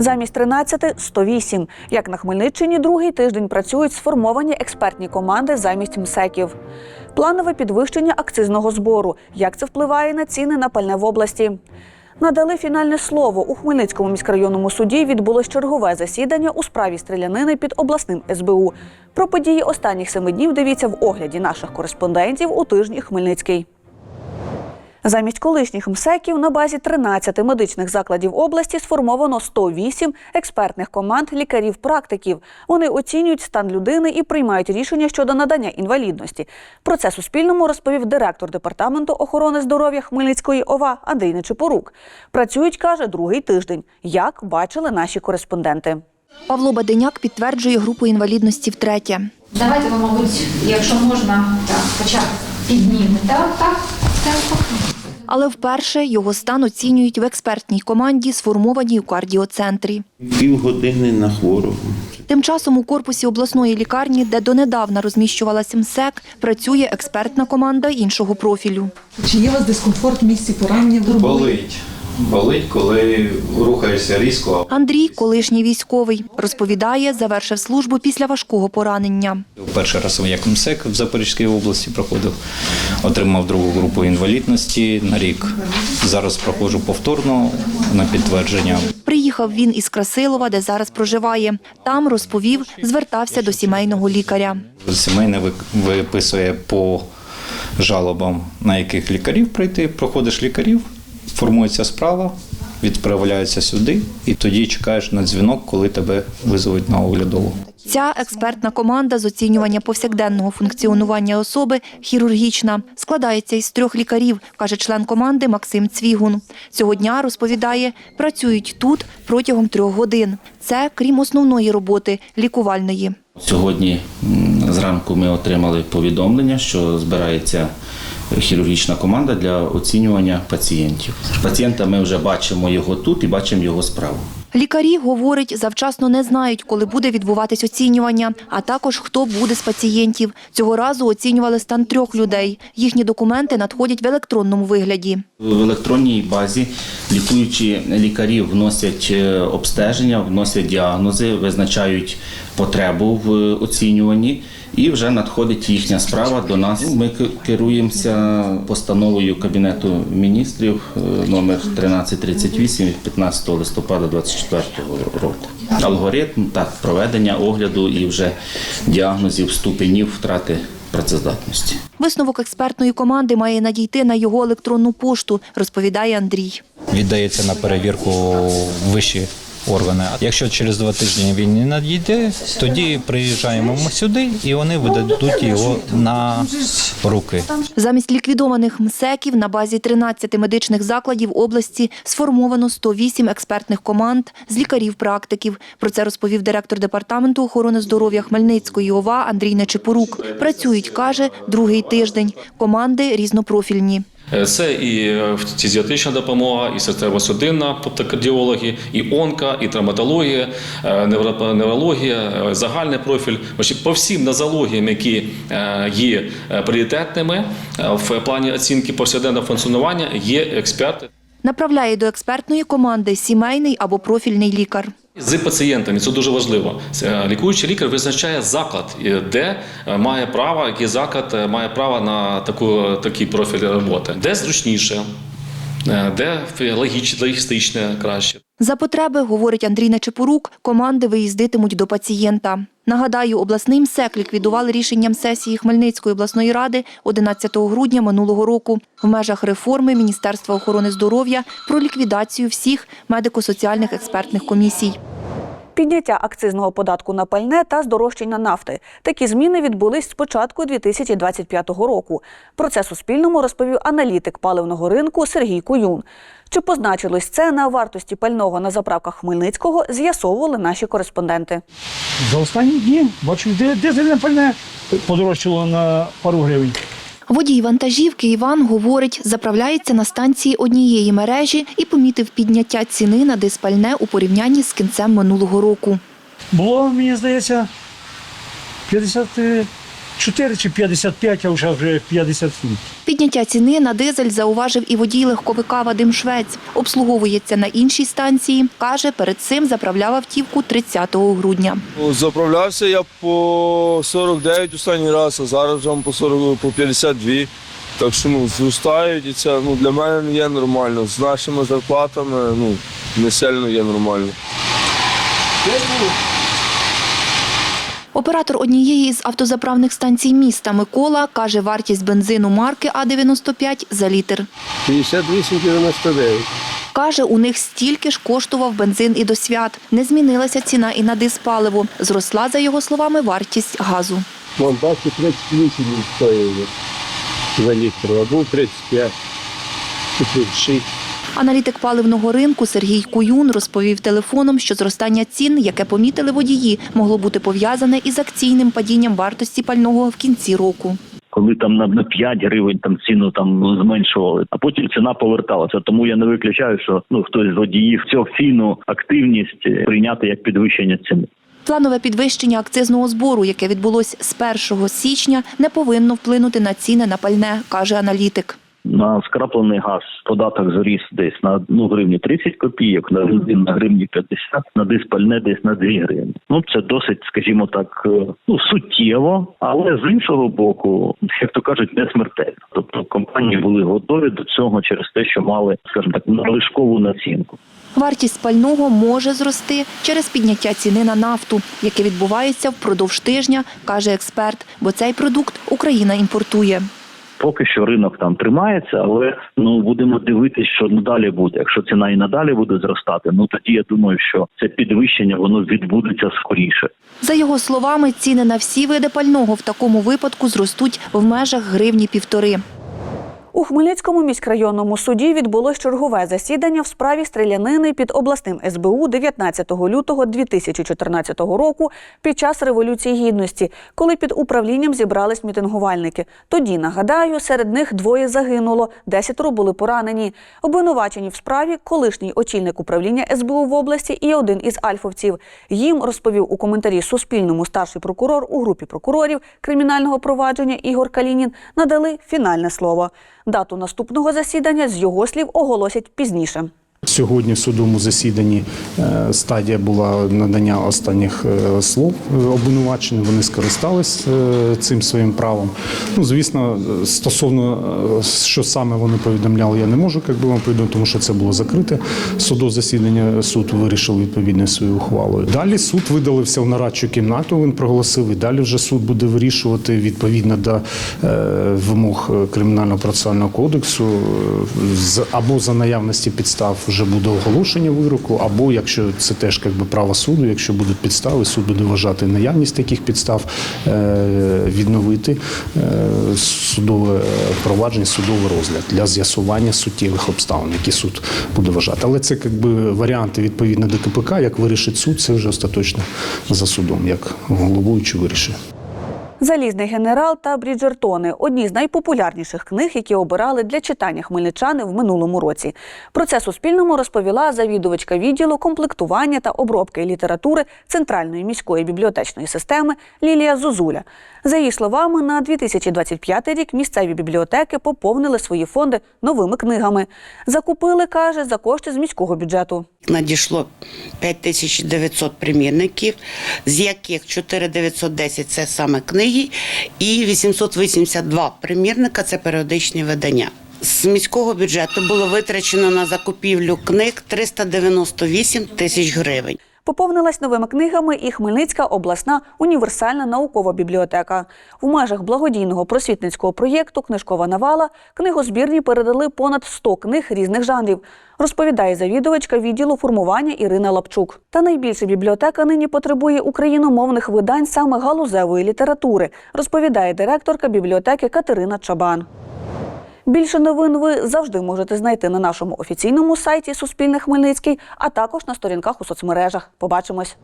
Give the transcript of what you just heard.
Замість 13 – 108. Як на Хмельниччині другий тиждень працюють сформовані експертні команди замість МСЕКів. Планове підвищення акцизного збору. Як це впливає на ціни на пальне в області? Надали фінальне слово. У Хмельницькому міськрайонному суді відбулось чергове засідання у справі стрілянини під обласним СБУ. Про події останніх семи днів дивіться в огляді наших кореспондентів у тижні Хмельницький. Замість колишніх МСЕКів на базі 13 медичних закладів області сформовано 108 експертних команд лікарів-практиків. Вони оцінюють стан людини і приймають рішення щодо надання інвалідності. Про це Суспільному розповів директор департаменту охорони здоров'я Хмельницької ОВА Андрій Нечипорук. Працюють, каже, другий тиждень. Як бачили наші кореспонденти. Павло Баденяк підтверджує групу інвалідності втретє. Давайте ви, мабуть, якщо можна, так, піднімете. Так, так, так. Але вперше його стан оцінюють в експертній команді, сформованій у кардіоцентрі. Півгодини на хворого. Тим часом у корпусі обласної лікарні, де донедавна розміщувалася МСЕК, працює експертна команда іншого профілю. Чи є у вас дискомфорт в місці поранення? Болить. Болить, коли рухаєшся різко. Андрій, колишній військовий, розповідає, завершив службу після важкого поранення. Перший раз як МСЕК в Запорізькій області проходив, отримав другу групу інвалідності на рік. Зараз проходжу повторно на підтвердження. Приїхав він із Красилова, де зараз проживає. Там розповів, звертався до сімейного лікаря. Сімейне виписує по жалобам, на яких лікарів прийти. Проходиш лікарів, формується справа, відправляється сюди, і тоді чекаєш на дзвінок, коли тебе визовуть на оглядову. Ця експертна команда з оцінювання повсякденного функціонування особи хірургічна складається із трьох лікарів, каже член команди Максим Цвігун. Цього дня розповідає, працюють тут протягом трьох годин. Це крім основної роботи лікувальної. Сьогодні зранку ми отримали повідомлення, що збирається хірургічна команда для оцінювання пацієнтів. Пацієнта ми вже бачимо його тут і бачимо його справу. Лікарі, говорить, завчасно не знають, коли буде відбуватись оцінювання, а також хто буде з пацієнтів. Цього разу оцінювали стан трьох людей. Їхні документи надходять в електронному вигляді. В електронній базі лікуючі лікарі вносять е, обстеження, вносять діагнози, визначають потребу в е, оцінюванні, і вже надходить їхня справа до нас. Ми керуємося постановою Кабінету міністрів е, номер 1338 від 15 листопада 2024 року. Алгоритм так проведення огляду і вже діагнозів ступенів втрати працездатності. Висновок експертної команди має надійти на його електронну пошту, розповідає Андрій. віддається на перевірку вищі органи. Якщо через два тижні він не надійде, тоді приїжджаємо ми сюди і вони видадуть його на руки. Замість ліквідованих МСЕКів на базі 13 медичних закладів області сформовано 108 експертних команд з лікарів-практиків. Про це розповів директор департаменту охорони здоров'я Хмельницької ОВА Андрій Нечипорук. Працюють, каже, другий тиждень. Команди різнопрофільні. Е, Це і е, допомога, і серцево-судинна, тобто кардіологи, і онка, і травматологія, е, неврологія, загальний профіль. По всім нозологіям, які є пріоритетними в плані оцінки повсякденного функціонування, є експерти. Направляє до експертної команди сімейний або профільний лікар. З пацієнтами це дуже важливо. Е, Лікуючий лікар визначає заклад, е, де е, має право, який заклад має право на таку такий профіль роботи, де зручніше, де логістичне краще. За потреби, говорить Андрій Нечепорук, команди виїздитимуть до пацієнта. Нагадаю, обласний МСЕК ліквідували рішенням сесії Хмельницької обласної ради 11 грудня минулого року в межах реформи Міністерства охорони здоров'я про ліквідацію всіх медико-соціальних експертних комісій. Підняття акцизного податку на пальне та здорожчання нафти. Такі зміни відбулись з початку 2025 року. Про це Суспільному розповів аналітик паливного ринку Сергій Куюн. Чи позначилось це на вартості пального на заправках Хмельницького, з'ясовували наші кореспонденти. За останні дні бачу, де дизельне пальне подорожчало на пару гривень. Водій вантажівки Іван говорить, заправляється на станції однієї мережі і помітив підняття ціни на диспальне у порівнянні з кінцем минулого року. Було, мені здається, 54 чи 55, а вже вже 57. Підняття ціни на дизель зауважив і водій легковика Вадим Швець. Обслуговується на іншій станції. Каже, перед цим заправляв автівку 30 грудня. Заправлявся я по 49 останній раз, а зараз вже по 40, по 52. Так що ну, зростають і це ну, для мене не є нормально. З нашими зарплатами ну, не сильно є нормально. Оператор однієї із автозаправних станцій міста Микола каже, вартість бензину марки А95 за літр. 58,99. Каже, у них стільки ж коштував бензин і до свят. Не змінилася ціна і на диспаливо. Зросла, за його словами, вартість газу. Вон бачите, 38 стоїть за літр, а був 35, 36. Аналітик паливного ринку Сергій Куюн розповів телефоном, що зростання цін, яке помітили водії, могло бути пов'язане із акційним падінням вартості пального в кінці року. коли там на на 5 гривень там ціну там зменшували, а потім ціна поверталася. Тому я не виключаю, що ну хтось з водіїв цю акційну активність е, прийняти як підвищення ціни. Планове підвищення акцизного збору, яке відбулось з 1 січня, не повинно вплинути на ціни на пальне, каже аналітик. На скраплений газ податок зріс десь на одну гривню 30 копійок, на бензин на гривні 50, на диспальне десь на 2 гривні. Ну це досить, скажімо так, е, ну суттєво, але з іншого боку, як то кажуть, не смертельно. Тобто компанії були готові до цього через те, що мали, скажімо так, надлишкову націнку. Вартість пального може зрости через підняття ціни на нафту, яке відбувається впродовж тижня, каже експерт, бо цей продукт Україна імпортує. Поки що ринок там тримається, але ну будемо дивитися, що надалі буде. Якщо ціна і надалі буде зростати, ну тоді я думаю, що це підвищення воно відбудеться скоріше. За його словами, ціни на всі види пального в такому випадку зростуть в межах гривні півтори. У Хмельницькому міськрайонному суді відбулось чергове засідання в справі стрілянини під обласним СБУ 19 лютого 2014 року під час Революції Гідності, коли під управлінням зібрались мітингувальники. Тоді, нагадаю, серед них двоє загинуло, десятеро були поранені. Обвинувачені в справі колишній очільник управління СБУ в області і один із альфовців. Їм розповів у коментарі Суспільному старший прокурор у групі прокурорів кримінального провадження Ігор Калінін надали фінальне слово. Дату наступного засідання з його слів оголосять пізніше. Сьогодні в судовому засіданні е, стадія була надання останніх е, слов е, обвинуваченим. Вони скористались цим своїм правом. Ну, звісно, стосовно що саме вони повідомляли, я не можу як би вам повідомити, тому що це було закрите судове засідання. Суд вирішив відповідно своєю ухвалою. Далі суд видалився в нарадчу кімнату. Він проголосив. І далі вже суд буде вирішувати відповідно до вимог кримінального процесуального кодексу або за наявності підстав вже буде оголошення вироку, або якщо це теж якби право суду, якщо будуть підстави, суд буде вважати наявність таких підстав, е, відновити е, судове провадження, судовий розгляд для з'ясування суттєвих обставин, які суд буде вважати. Але це якби варіанти відповідно до КПК, як вирішить суд, це вже остаточно за судом, як головуючий вирішує. Залізний генерал та Бріджертони одні з найпопулярніших книг, які обирали для читання хмельничани в минулому році. Про це Суспільному розповіла завідувачка відділу комплектування та обробки літератури Центральної міської бібліотечної системи Лілія Зузуля. За її словами, на 2025 рік місцеві бібліотеки поповнили свої фонди новими книгами. Закупили, каже, за кошти з міського бюджету. Надійшло 5900 примірників, з яких 4910 – це саме книги, і 882 примірника – це періодичні видання. З міського бюджету було витрачено на закупівлю книг 398 тисяч гривень. Поповнилась новими книгами і Хмельницька обласна універсальна наукова бібліотека. В межах благодійного просвітницького проєкту Книжкова навала книгозбірні передали понад 100 книг різних жанрів. Розповідає завідувачка відділу формування Ірина Лапчук. Та найбільше бібліотека нині потребує україномовних видань саме галузевої літератури, розповідає директорка бібліотеки Катерина Чабан. Більше новин ви завжди можете знайти на нашому офіційному сайті Суспільне Хмельницький, а також на сторінках у соцмережах. Побачимось.